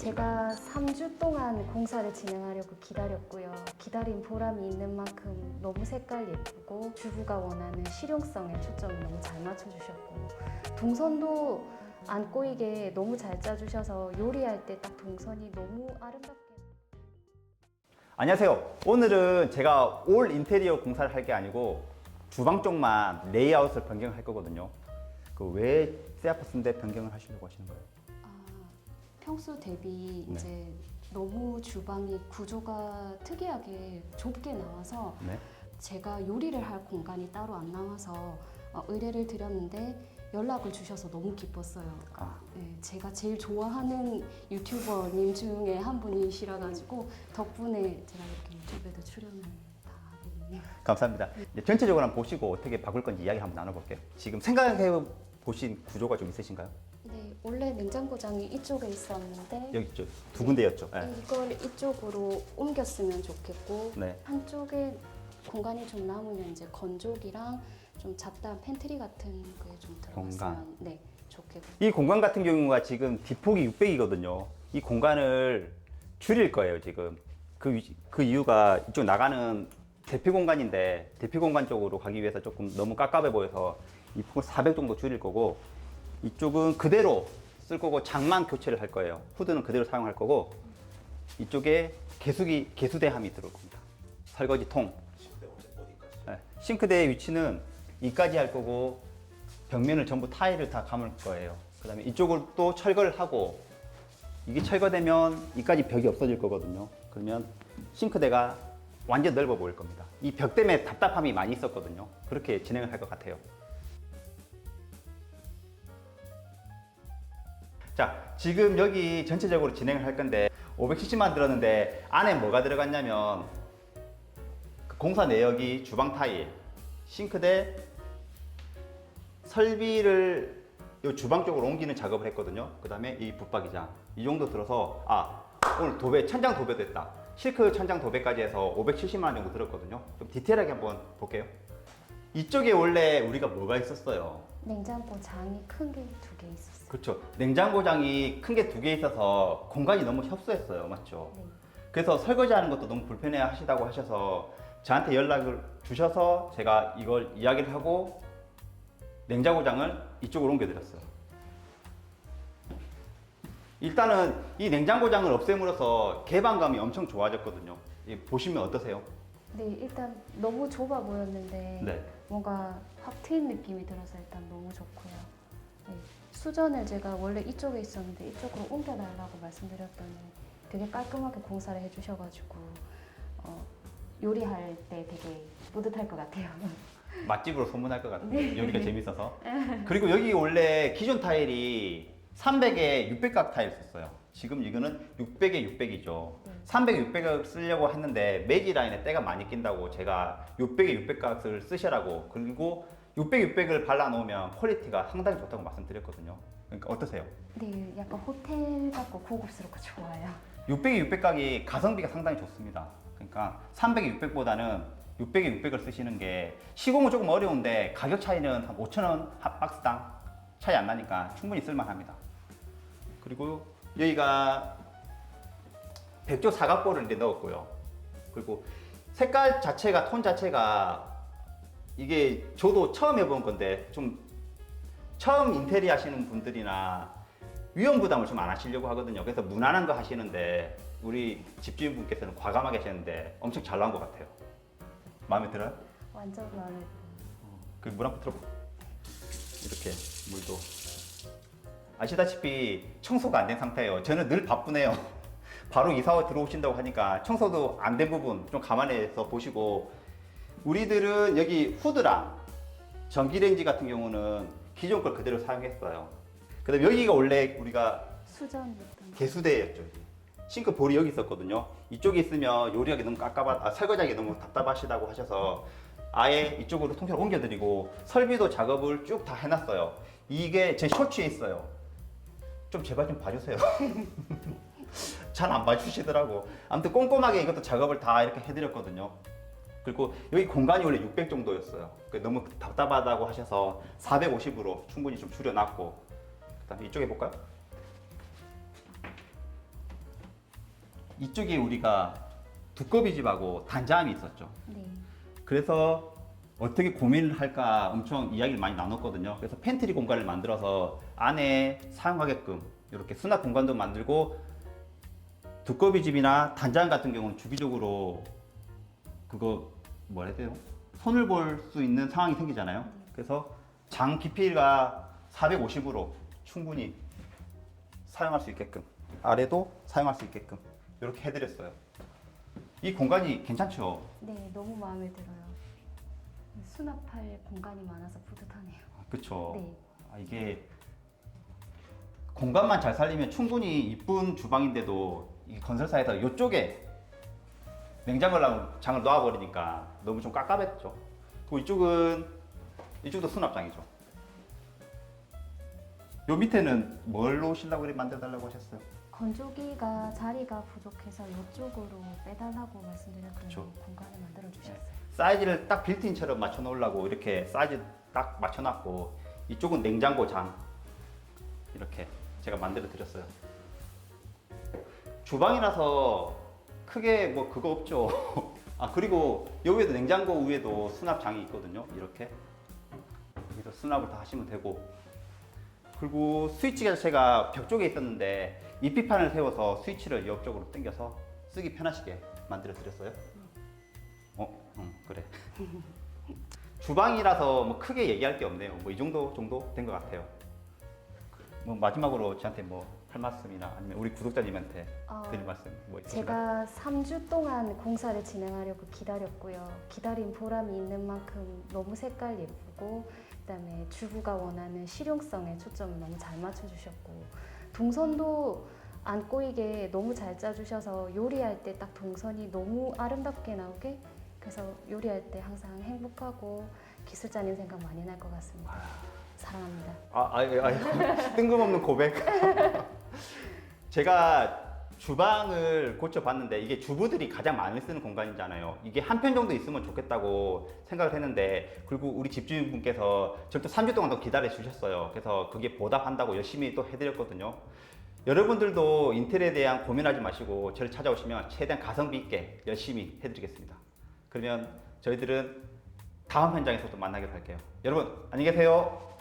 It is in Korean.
제가 3주 동안 공사를 진행하려고 기다렸고요. 기다린 보람이 있는 만큼 너무 색깔 예쁘고 주부가 원하는 실용성에 초점을 너무 잘 맞춰주셨고 동선도 안 꼬이게 너무 잘 짜주셔서 요리할 때 딱 동선이 너무 아름답게 안녕하세요. 오늘은 제가 올 인테리어 공사를 할 게 아니고 주방 쪽만 레이아웃을 변경할 거거든요. 그 왜 세아파스인데 변경을 하시려고 하시는 거예요? 아, 평소 대비 네. 이제 너무 주방이 구조가 특이하게 좁게 나와서 네. 제가 요리를 할 공간이 따로 안 나와서 어, 의뢰를 드렸는데 연락을 주셔서 너무 기뻤어요. 아, 네, 제가 제일 좋아하는 유튜버님 중에 한 분이시라 가지고 덕분에 제가 이렇게 유튜브에도 출연을 다 하게 됐네요. 감사합니다. 이제 전체적으로 한번 보시고 어떻게 바꿀 건지 이야기 한번 나눠볼게요. 지금 생각해 보신 구조가 좀 있으신가요? 네, 원래 냉장고장이 이쪽에 있었는데 여기 있죠. 두 군데였죠. 네. 이걸 이쪽으로 옮겼으면 좋겠고 네. 한쪽에 공간이 좀 남으면 이제 건조기랑 좀 잡다한 팬트리 같은 게좀 들어갔으면. 네 좋겠고 이 공간 같은 경우가 지금 뒷폭이 600이거든요. 이 공간을 줄일 거예요, 지금. 그, 위- 그 이유가 이쪽 나가는 대피 공간인데, 대피 공간 쪽으로 가기 위해서 조금 너무 깝깝해 보여서 이 폭을 400 정도 줄일 거고, 이쪽은 그대로 쓸 거고, 장만 교체를 할 거예요. 후드는 그대로 사용할 거고, 이쪽에 개수기, 개수대함이 들어올 겁니다. 설거지 통. 네, 싱크대의 위치는 이까지 할 거고 벽면을 전부 타일을 다 감을 거예요. 그다음에 이쪽을 또 철거를 하고 이게 철거되면 이까지 벽이 없어질 거거든요. 그러면 싱크대가 완전 넓어 보일 겁니다. 이 벽 때문에 답답함이 많이 있었거든요. 그렇게 진행을 할 것 같아요. 자, 지금 여기 전체적으로 진행을 할 건데 570만 들었는데 안에 뭐가 들어갔냐면 그 공사 내역이 주방 타일, 싱크대, 설비를 이 주방 쪽으로 옮기는 작업을 했거든요. 그 다음에 이 붙박이장 이 정도 들어서 아 오늘 도배 천장 도배도 했다. 실크 천장 도배까지 해서 570만 원 정도 들었거든요. 좀 디테일하게 한번 볼게요. 이쪽에 원래 우리가 뭐가 있었어요? 냉장고 장이 큰 게 두 개 있었어요. 그렇죠. 냉장고장이 큰 게 두 개 있어서 공간이 너무 협소했어요. 맞죠? 네. 그래서 설거지하는 것도 너무 불편해 하시다고 하셔서 저한테 연락을 주셔서 제가 이걸 이야기를 하고 냉장고장을 이쪽으로 옮겨드렸어요. 일단은 이 냉장고장을 없앰으로써 개방감이 엄청 좋아졌거든요. 이 보시면 어떠세요? 네, 일단 너무 좁아 보였는데 네. 뭔가 확 트인 느낌이 들어서 일단 너무 좋고요. 네, 수전을 제가 원래 이쪽에 있었는데 이쪽으로 옮겨달라고 말씀드렸더니 되게 깔끔하게 공사를 해주셔가지고 어, 요리할 때 되게 뿌듯할 것 같아요. 맛집으로 소문날 것 같아요. 네. 여기가 재밌어서. 그리고 여기 원래 기존 타일이 300에 600각 타일 썼어요. 지금 이거는 600에 600이죠. 네. 300에 600을 쓰려고 했는데 매지 라인에 때가 많이 낀다고 제가 600에 600각을 쓰시라고 그리고 600, 600을 발라놓으면 퀄리티가 상당히 좋다고 말씀드렸거든요. 그러니까 어떠세요? 네, 약간 호텔 같고 고급스럽고 좋아요. 600에 600 각이 가성비가 상당히 좋습니다. 그러니까 300에 600보다는 600에 600을 쓰시는 게 시공은 조금 어려운데 가격 차이는 한 5,000원 한 박스당 차이 안 나니까 충분히 쓸만합니다. 그리고 여기가 백조 사각볼을 이제 넣었고요. 그리고 색깔 자체가 톤 자체가 이게 저도 처음 해본 건데 좀 처음 인테리어 하시는 분들이나 위험 부담을 좀 안 하시려고 하거든요. 그래서 무난한 거 하시는데 우리 집주인 분께서는 과감하게 하셨는데 엄청 잘 나온 것 같아요. 마음에 들어요? 완전 마음에 들어요. 그 물 한 번 틀어봐. 이렇게 물도. 아시다시피 청소가 안 된 상태예요. 저는 늘 바쁘네요. 바로 이사와 들어오신다고 하니까 청소도 안 된 부분 좀 감안해서 보시고 우리들은 여기 후드랑 전기레인지 같은 경우는 기존 걸 그대로 사용했어요. 그다음 여기가 원래 우리가 수전이었던 개수대였죠. 싱크 볼이 여기 있었거든요. 이쪽에 있으면 요리하기 너무 깝깝하, 아, 설거지하기 너무 답답하시다고 하셔서 아예 이쪽으로 통째로 옮겨드리고 설비도 작업을 쭉 다 해놨어요. 이게 제 쇼츠에 있어요. 좀 제발 좀 봐주세요. 잘 안 봐주시더라고. 아무튼 꼼꼼하게 이것도 작업을 다 이렇게 해드렸거든요. 그리고 여기 공간이 원래 600 정도였어요. 그 너무 답답하다고 하셔서 450으로 충분히 좀 줄여놨고. 그다음 이쪽에 볼까요? 이쪽에 우리가 두꺼비 집하고 단자함이 있었죠. 네. 그래서 어떻게 고민을 할까 엄청 이야기를 많이 나눴거든요. 그래서 팬트리 공간을 만들어서 안에 사용하게끔 이렇게 수납 공간도 만들고 두꺼비 집이나 단장 같은 경우는 주기적으로 그거 뭐라 해야 돼요? 손을 볼 수 있는 상황이 생기잖아요. 그래서 장 깊이가 450으로 충분히 사용할 수 있게끔 아래도 사용할 수 있게끔 이렇게 해드렸어요. 이 공간이 괜찮죠? 네, 너무 마음에 들어요. 수납할 공간이 많아서 뿌듯하네요. 그쵸? 네. 아, 이게 공간만 잘 살리면 충분히 이쁜 주방인데도 이 건설사에서 이쪽에 냉장고랑 장을 놓아버리니까 너무 좀 깝깝했죠. 그리고 이쪽은 이쪽도 수납장이죠. 요 밑에는 뭘 놓으시려고 만들어달라고 하셨어요? 건조기가 자리가 부족해서 이쪽으로 빼달라고 말씀드렸더니 그쵸. 공간을 만들어 주셨어요. 사이즈를 딱 빌트인처럼 맞춰 놓으려고 이렇게 사이즈 딱 맞춰 놨고 이쪽은 냉장고 장 이렇게 제가 만들어 드렸어요. 주방이라서 크게 뭐 그거 없죠. 아 그리고 여기에도 냉장고 위에도 수납장이 있거든요. 이렇게 여기서 수납을 다 하시면 되고 그리고 스위치 자체가 벽 쪽에 있었는데 EP판을 세워서 스위치를 옆쪽으로 당겨서 쓰기 편하시게 만들어 드렸어요. 그래. 주방이라서 뭐 크게 얘기할 게 없네요. 뭐 이 정도 정도 된 것 같아요. 뭐 마지막으로 저한테 뭐 할 말씀이나 아니면 우리 구독자님한테 어, 드릴 말씀 뭐 있으신가요? 제가 3주 동안 공사를 진행하려고 기다렸고요. 기다린 보람이 있는 만큼 너무 색깔 예쁘고 그다음에 주부가 원하는 실용성에 초점을 너무 잘 맞춰주셨고 동선도 안 꼬이게 너무 잘 짜주셔서 요리할 때 딱 동선이 너무 아름답게 나오게 그래서 요리할 때 항상 행복하고 기술자님 생각 많이 날 것 같습니다. 사랑합니다. 아, 아, 아, 뜬금없는 고백. 제가 주방을 고쳐봤는데 이게 주부들이 가장 많이 쓰는 공간이잖아요. 이게 한 편 정도 있으면 좋겠다고 생각을 했는데 그리고 우리 집주인분께서 저를 또 3주 동안 더 기다려 주셨어요. 그래서 그게 보답한다고 열심히 또 해드렸거든요. 여러분들도 인테리어에 대한 고민하지 마시고 저를 찾아오시면 최대한 가성비 있게 열심히 해드리겠습니다. 그러면 저희들은 다음 현장에서 또 만나기로 할게요. 여러분 안녕히 계세요.